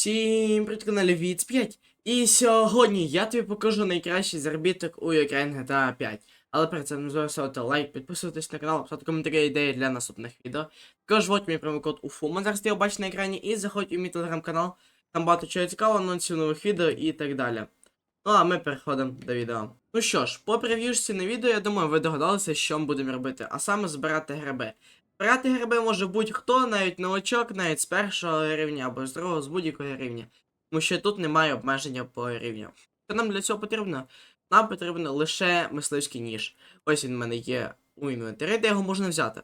Всім привіт каналі Віц 5. І сьогодні я тобі покажу найкращий заробіток у Ukraine GTA 5. Але перед цим не ставити лайк, підписуватись на канал, писати коментарі ідеї для наступних відео. Також вводь мій промокод УФУ, зараз ти його бачиш на екрані, і заходь у мій телеграм-канал. Там багато чого цікавого, анонсів нових відео і так далі. Ну а ми переходимо до відео. Ну що ж, по прев'юшці на відео, я думаю, ви догадалися, що ми будемо робити, а саме збирати гриби. Збирати гриби може будь-хто, навіть новачок, навіть з першого рівня або з другого, з будь-якого рівня. Тому що тут немає обмеження по рівню. Що нам для цього потрібно? Нам потрібно лише мисливський ніж. Ось він в мене є у інвентарі, де його можна взяти.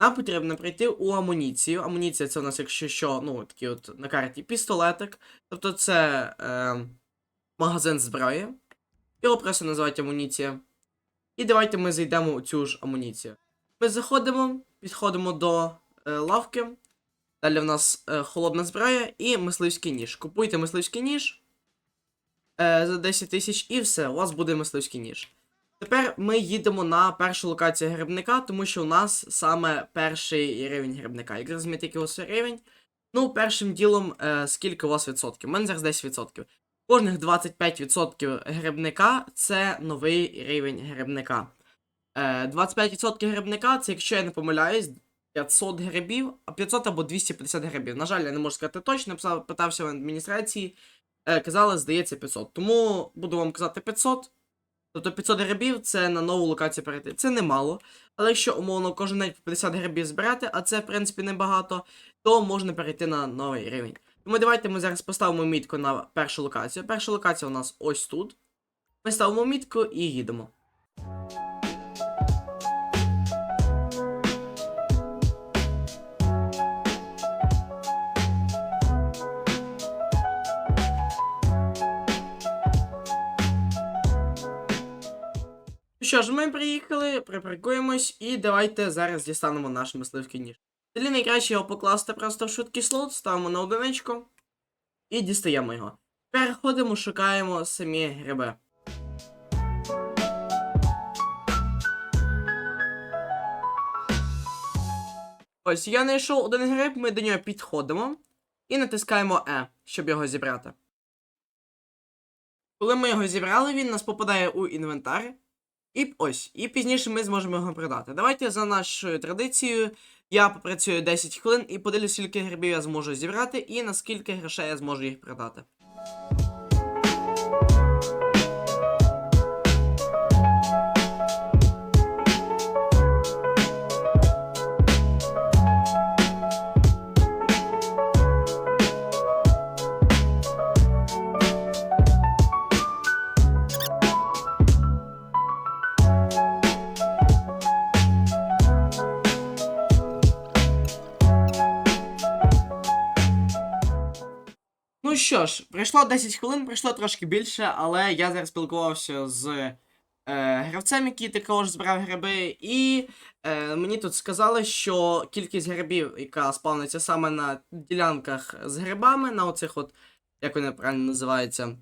Нам потрібно прийти у амуніцію. Амуніція це у нас, якщо що, ну, такий от на карті пістолетик. Тобто це е, магазин зброї. Його просто називають амуніція. І давайте ми зайдемо у цю ж амуніцію. Ми заходимо, підходимо до е, лавки. Далі в нас е, холодна зброя і мисливський ніж. Купуйте мисливський ніж е, за 10 тисяч і все, у вас буде мисливський ніж. Тепер ми їдемо на першу локацію грибника, тому що у нас саме перший рівень грибника. Як розумієте, який у вас рівень? Ну, першим ділом, е, скільки у вас відсотків? У мене зараз 10%. Кожних 25% грибника це новий рівень грибника. Е, 25% грибника це, якщо я не помиляюсь, 500 грибів, а 500 або 250 грибів. На жаль, я не можу сказати точно, питався в адміністрації, е, казали, здається, 500. Тому буду вам казати 500. Тобто 500 грибів це на нову локацію перейти. Це немало. Але якщо умовно кожен день по 50 грибів збирати, а це в принципі небагато, то можна перейти на новий рівень. Тому давайте ми зараз поставимо мітку на першу локацію. Перша локація у нас ось тут. Ми ставимо мітку і їдемо. Що ж, ми приїхали, припаркуємось і давайте зараз дістанемо наш мисливський ніж. Тоді найкраще його покласти просто в швидкий слот, ставимо на одиничку і дістаємо його. Переходимо, шукаємо самі гриби. Ось я знайшов один гриб, ми до нього підходимо і натискаємо E, щоб його зібрати. Коли ми його зібрали, він нас попадає у інвентар. І ось, і пізніше ми зможемо його продати. Давайте за нашою традицією я попрацюю 10 хвилин і подивлюсь, скільки грибів я зможу зібрати і наскільки грошей я зможу їх продати. Ну що ж, пройшло 10 хвилин, пройшло трошки більше, але я зараз спілкувався з е, гравцем, який також збирав гриби, і е, мені тут сказали, що кількість грибів, яка спавниться саме на ділянках з грибами, на оцих от, як вони правильно називаються,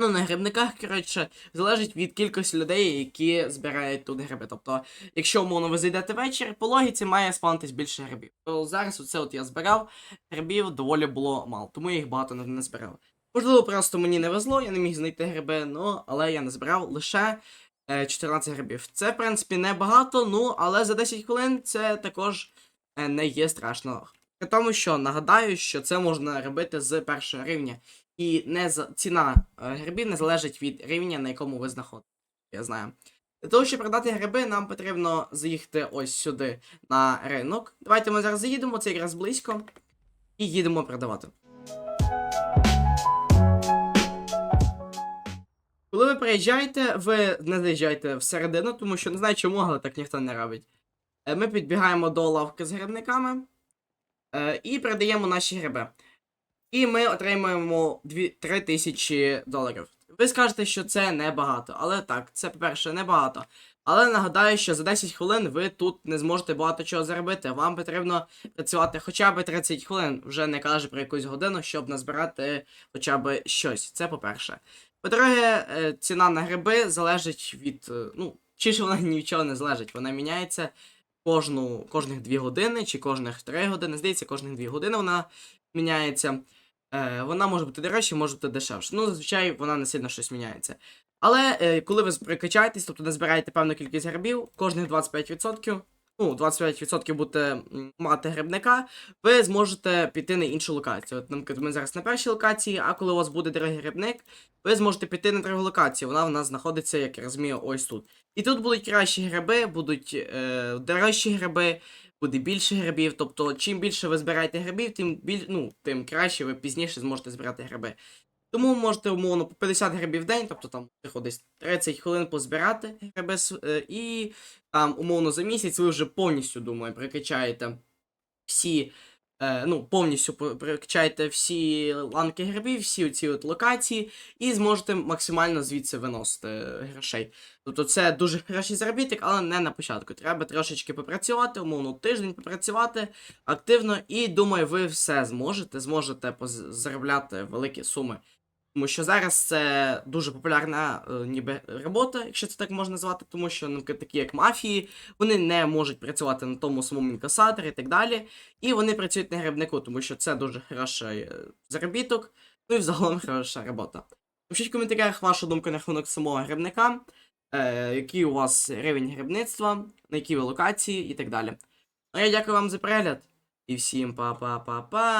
ну, на грибниках, коротше, залежить від кількості людей, які збирають тут гриби. Тобто, якщо умовно ви зайдете ввечері, по логіці має спавнитись більше грибів. То зараз оце от я збирав, грибів доволі було мало, тому я їх багато не, збирав. Можливо, просто мені не везло, я не міг знайти гриби, ну, але я не збирав лише е, 14 грибів. Це, в принципі, не багато, ну, але за 10 хвилин це також е, не є страшно. При тому, що нагадаю, що це можна робити з першого рівня. І не за... ціна е, грибів не залежить від рівня, на якому ви знаходитесь. Я знаю. Для того, щоб продати гриби, нам потрібно заїхати ось сюди на ринок. Давайте ми зараз заїдемо, це якраз близько. І їдемо продавати. Коли ви приїжджаєте, ви не заїжджаєте всередину, тому що не знаю чому, але так ніхто не робить. Е, Ми підбігаємо до лавки з грибниками е, і продаємо наші гриби. І ми отримуємо 3 тисячі доларів. Ви скажете, що це небагато, але так, це, по-перше, небагато. Але нагадаю, що за 10 хвилин ви тут не зможете багато чого заробити. Вам потрібно працювати хоча б 30 хвилин, вже не каже про якусь годину, щоб назбирати хоча б щось. Це по-перше. По-друге, е, ціна на гриби залежить від. е, Ну, чи ж вона нічого не залежить, вона міняється кожну, кожних 2 години чи кожних 3 години. Здається, кожних 2 години вона міняється. Е, вона може бути дорожча, може бути дешевша. Ну, зазвичай вона не сильно щось міняється. Але е, коли ви прикачаєтесь, тобто не збираєте певну кількість грибів, кожних 25%, ну, 25% будете мати грибника, ви зможете піти на іншу локацію. От, наприклад, ми зараз на першій локації, а коли у вас буде дорогий грибник, ви зможете піти на другу локацію. Вона в нас знаходиться, як я розумію, ось тут. І тут будуть кращі гриби, будуть е, дорожчі гриби, буде більше грибів. Тобто, чим більше ви збираєте грибів, тим біль, ну, тим краще ви пізніше зможете збирати гриби. Тому можете умовно по 50 грибів в день, тобто там десь 30 хвилин позбирати гриби е, і там умовно за місяць ви вже повністю, думаю, прикачаєте всі. Е, ну, повністю прокачаєте всі ланки грибів, всі ці от локації, і зможете максимально звідси виносити грошей. Тобто це дуже хороший заробіток, але не на початку. Треба трошечки попрацювати, умовно тиждень попрацювати активно, і думаю, ви все зможете, зможете заробляти великі суми. Тому що зараз це дуже популярна е, ніби робота, якщо це так можна назвати, тому що наприклад, такі як мафії, вони не можуть працювати на тому самому інкасаторі і так далі. І вони працюють на грибнику, тому що це дуже хороший е, заробіток, ну і взагалом хороша робота. Пишіть в коментарях вашу думку на рахунок самого грибника, е, який у вас рівень грибництва, на якій ви локації і так далі. А я дякую вам за перегляд і всім па-па-па-па!